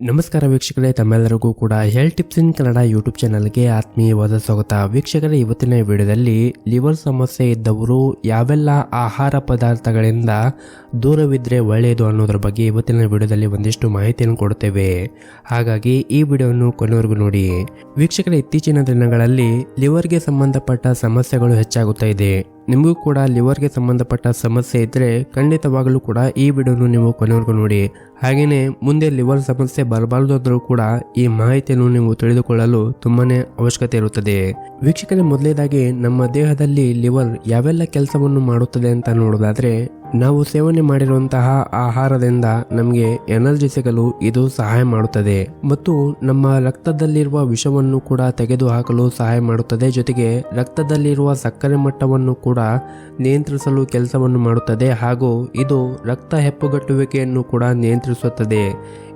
ನಮಸ್ಕಾರ ವೀಕ್ಷಕರೇ, ತಮ್ಮೆಲ್ಲರಿಗೂ ಕೂಡ health tips in Kannada YouTube ಚಾನಲ್ಗೆ ಆತ್ಮೀಯವಾದ ಸ್ವಾಗತ. ವೀಕ್ಷಕರೇ, ಇವತ್ತಿನ ವಿಡಿಯೋದಲ್ಲಿ ಲಿವರ್ ಸಮಸ್ಯೆ ಇದ್ದವರು ಯಾವೆಲ್ಲ ಆಹಾರ ಪದಾರ್ಥಗಳಿಂದ ದೂರವಿದ್ದರೆ ಒಳ್ಳೆಯದು ಅನ್ನೋದ್ರ ಬಗ್ಗೆ ಇವತ್ತಿನ ವಿಡಿಯೋದಲ್ಲಿ ಒಂದಿಷ್ಟು ಮಾಹಿತಿಯನ್ನು ಕೊಡುತ್ತೇವೆ ಹಾಗಾಗಿ ಈ ವಿಡಿಯೋವನ್ನು ಕೊನೆವರೆಗೂ ನೋಡಿ. ವೀಕ್ಷಕರ, ಇತ್ತೀಚಿನ ದಿನಗಳಲ್ಲಿ ಲಿವರ್ಗೆ ಸಂಬಂಧಪಟ್ಟ ಸಮಸ್ಯೆಗಳು ಹೆಚ್ಚಾಗುತ್ತಾ ಇದೆ. ನಿಮಗೂ ಕೂಡ ಲಿವರ್ಗೆ ಸಂಬಂಧಪಟ್ಟ ಸಮಸ್ಯೆ ಇದ್ದರೆ ಖಂಡಿತವಾಗಲೂ ಕೂಡ ಈ ವಿಡಿಯೋನು ನೀವು ಕೊನೆವರೆಗೂ ನೋಡಿ. ಹಾಗೆಯೇ ಮುಂದೆ ಲಿವರ್ ಸಮಸ್ಯೆ ಬರಬಾರದು ಅಂದರೂ ಕೂಡ ಈ ಮಾಹಿತಿಯನ್ನು ನೀವು ತಿಳಿದುಕೊಳ್ಳಲು ತುಂಬಾನೇ ಅವಶ್ಯಕತೆ ಇರುತ್ತದೆ. ವೀಕ್ಷಕರೇ, ಮೊದಲೇದಾಗಿ ನಮ್ಮ ದೇಹದಲ್ಲಿ ಲಿವರ್ ಯಾವೆಲ್ಲ ಕೆಲಸವನ್ನು ಮಾಡುತ್ತದೆ ಅಂತ ನೋಡೋದಾದ್ರೆ ನಾವು ಸೇವನೆ ಮಾಡಿರುವಂತಹ ಆಹಾರದಿಂದ ನಮಗೆ ಎನರ್ಜಿ ಸಿಗಲು ಇದು ಸಹಾಯ ಮಾಡುತ್ತದೆ ಮತ್ತು ನಮ್ಮ ರಕ್ತದಲ್ಲಿರುವ ವಿಷವನ್ನು ಕೂಡ ತೆಗೆದುಹಾಕಲು ಸಹಾಯ ಮಾಡುತ್ತದೆ. ಜೊತೆಗೆ ರಕ್ತದಲ್ಲಿರುವ ಸಕ್ಕರೆ ಮಟ್ಟವನ್ನು ಕೂಡ ನಿಯಂತ್ರಿಸಲು ಕೆಲಸವನ್ನು ಮಾಡುತ್ತದೆ ಹಾಗೂ ಇದು ರಕ್ತ ಹೆಪ್ಪುಗಟ್ಟುವಿಕೆಯನ್ನು ಕೂಡ ನಿಯಂತ್ರಿಸುತ್ತದೆ.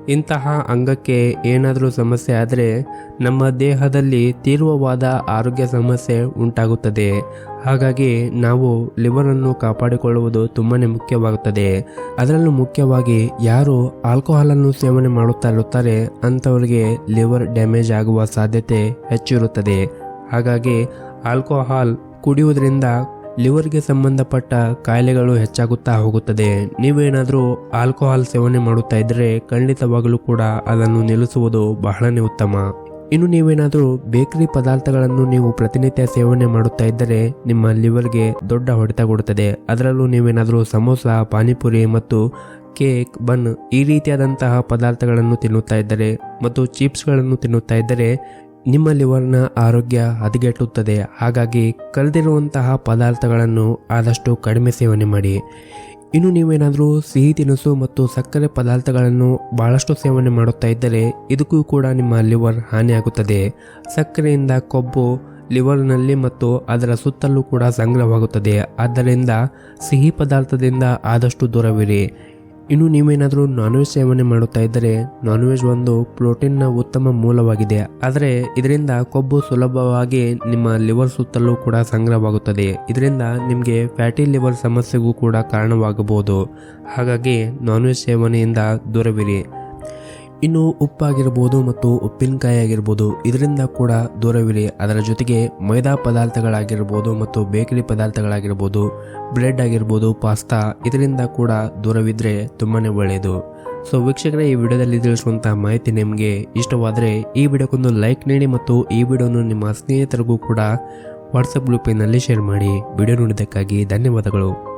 ಇಂತಹ ಅಂಗಕ್ಕೆ ಏನಾದರೂ ಸಮಸ್ಯೆ ಆದರೆ ನಮ್ಮ ದೇಹದಲ್ಲಿ ತೀವ್ರವಾದ ಆರೋಗ್ಯ ಸಮಸ್ಯೆ ಉಂಟಾಗುತ್ತದೆ. ಹಾಗಾಗಿ ನಾವು ಲಿವರನ್ನು ಕಾಪಾಡಿಕೊಳ್ಳುವುದು ತುಂಬಾ ಮುಖ್ಯವಾಗುತ್ತದೆ. ಅದರಲ್ಲೂ ಮುಖ್ಯವಾಗಿ ಯಾರು ಆಲ್ಕೋಹಾಲನ್ನು ಸೇವನೆ ಮಾಡುತ್ತಾ ಇರುತ್ತಾರೆ ಅಂಥವರಿಗೆ ಲಿವರ್ ಡ್ಯಾಮೇಜ್ ಆಗುವ ಸಾಧ್ಯತೆ ಹೆಚ್ಚಿರುತ್ತದೆ. ಹಾಗಾಗಿ ಆಲ್ಕೋಹಾಲ್ ಕುಡಿಯುವುದರಿಂದ ಲಿವರ್ಗೆ ಸಂಬಂಧಪಟ್ಟ ಕಾಯಿಲೆಗಳು ಹೆಚ್ಚಾಗುತ್ತಾ ಹೋಗುತ್ತದೆ. ನೀವೇನಾದರೂ ಆಲ್ಕೋಹಾಲ್ ಸೇವನೆ ಮಾಡುತ್ತಾ ಇದ್ದರೆ ಖಂಡಿತವಾಗಲೂ ಕೂಡ ಅದನ್ನು ನಿಲ್ಲಿಸುವುದು ಬಹಳನೇ ಉತ್ತಮ. ಇನ್ನು ನೀವೇನಾದರೂ ಬೇಕರಿ ಪದಾರ್ಥಗಳನ್ನು ನೀವು ಪ್ರತಿನಿತ್ಯ ಸೇವನೆ ಮಾಡುತ್ತಾ ಇದ್ದರೆ ನಿಮ್ಮ ಲಿವರ್ಗೆ ದೊಡ್ಡ ಹೊಡೆತ ಕೊಡುತ್ತದೆ. ಅದರಲ್ಲೂ ನೀವೇನಾದರೂ ಸಮೋಸ, ಪಾನಿಪುರಿ ಮತ್ತು ಕೇಕ್, ಬನ್ ಈ ರೀತಿಯಾದಂತಹ ಪದಾರ್ಥಗಳನ್ನು ತಿನ್ನುತ್ತಾ ಇದ್ದರೆ ಮತ್ತು ಚಿಪ್ಸ್ಗಳನ್ನು ತಿನ್ನುತ್ತಾ ಇದ್ದರೆ ನಿಮ್ಮ ಲಿವರ್ನ ಆರೋಗ್ಯ ಹದಗೆಟ್ಟುತ್ತದೆ. ಹಾಗಾಗಿ ಕಳೆದಿರುವಂತಹ ಪದಾರ್ಥಗಳನ್ನು ಆದಷ್ಟು ಕಡಿಮೆ ಸೇವನೆ ಮಾಡಿ. ಇನ್ನು ನೀವೇನಾದರೂ ಸಿಹಿ ತಿನಿಸು ಮತ್ತು ಸಕ್ಕರೆ ಪದಾರ್ಥಗಳನ್ನು ಬಹಳಷ್ಟು ಸೇವನೆ ಮಾಡುತ್ತಾ ಇದ್ದರೆ ಇದಕ್ಕೂ ಕೂಡ ನಿಮ್ಮ ಲಿವರ್ ಹಾನಿಯಾಗುತ್ತದೆ. ಸಕ್ಕರೆಯಿಂದ ಕೊಬ್ಬು ಲಿವರ್ನಲ್ಲಿ ಮತ್ತು ಅದರ ಸುತ್ತಲೂ ಕೂಡ ಸಂಗ್ರಹವಾಗುತ್ತದೆ. ಆದ್ದರಿಂದ ಸಿಹಿ ಪದಾರ್ಥದಿಂದ ಆದಷ್ಟು ದೂರವಿರಿ. ಇನ್ನು ನೀವೇನಾದರೂ ನಾನ್ ವೆಜ್ ಸೇವನೆ ಮಾಡುತ್ತಾ ಇದ್ದರೆ ನಾನ್ ವೆಜ್ ಒಂದು ಪ್ರೋಟೀನ್ನ ಉತ್ತಮ ಮೂಲವಾಗಿದೆ. ಆದರೆ ಇದರಿಂದ ಕೊಬ್ಬು ಸುಲಭವಾಗಿ ನಿಮ್ಮ ಲಿವರ್ ಸುತ್ತಲೂ ಕೂಡ ಸಂಗ್ರಹವಾಗುತ್ತದೆ. ಇದರಿಂದ ನಿಮಗೆ ಫ್ಯಾಟಿ ಲಿವರ್ ಸಮಸ್ಯೆಗೂ ಕೂಡ ಕಾರಣವಾಗಬಹುದು. ಹಾಗಾಗಿ ನಾನ್ ವೆಜ್ ಸೇವನೆಯಿಂದ ದೂರವಿರಿ. ಇನ್ನು ಉಪ್ಪಾಗಿರ್ಬೋದು ಮತ್ತು ಉಪ್ಪಿನಕಾಯಿ ಆಗಿರ್ಬೋದು ಇದರಿಂದ ಕೂಡ ದೂರವಿರಿ. ಅದರ ಜೊತೆಗೆ ಮೈದಾ ಪದಾರ್ಥಗಳಾಗಿರ್ಬೋದು ಮತ್ತು ಬೇಕರಿ ಪದಾರ್ಥಗಳಾಗಿರ್ಬೋದು, ಬ್ರೆಡ್ ಆಗಿರ್ಬೋದು, ಪಾಸ್ತಾ, ಇದರಿಂದ ಕೂಡ ದೂರವಿದ್ರೆ ತುಂಬಾನೇ ಒಳ್ಳೆಯದು. ಸೊ ವೀಕ್ಷಕರೇ, ಈ ವಿಡಿಯೋದಲ್ಲಿ ತಿಳಿಸುವಂತಹ ಮಾಹಿತಿ ನಿಮಗೆ ಇಷ್ಟವಾದರೆ ಈ ವಿಡಿಯೋಕ್ಕೊಂದು ಲೈಕ್ ನೀಡಿ ಮತ್ತು ಈ ವಿಡಿಯೋನು ನಿಮ್ಮ ಸ್ನೇಹಿತರಿಗೂ ಕೂಡ ವಾಟ್ಸಪ್ ಗ್ರೂಪಿನಲ್ಲಿ ಶೇರ್ ಮಾಡಿ. ವಿಡಿಯೋ ನೋಡಿದ್ದಕ್ಕಾಗಿ ಧನ್ಯವಾದಗಳು.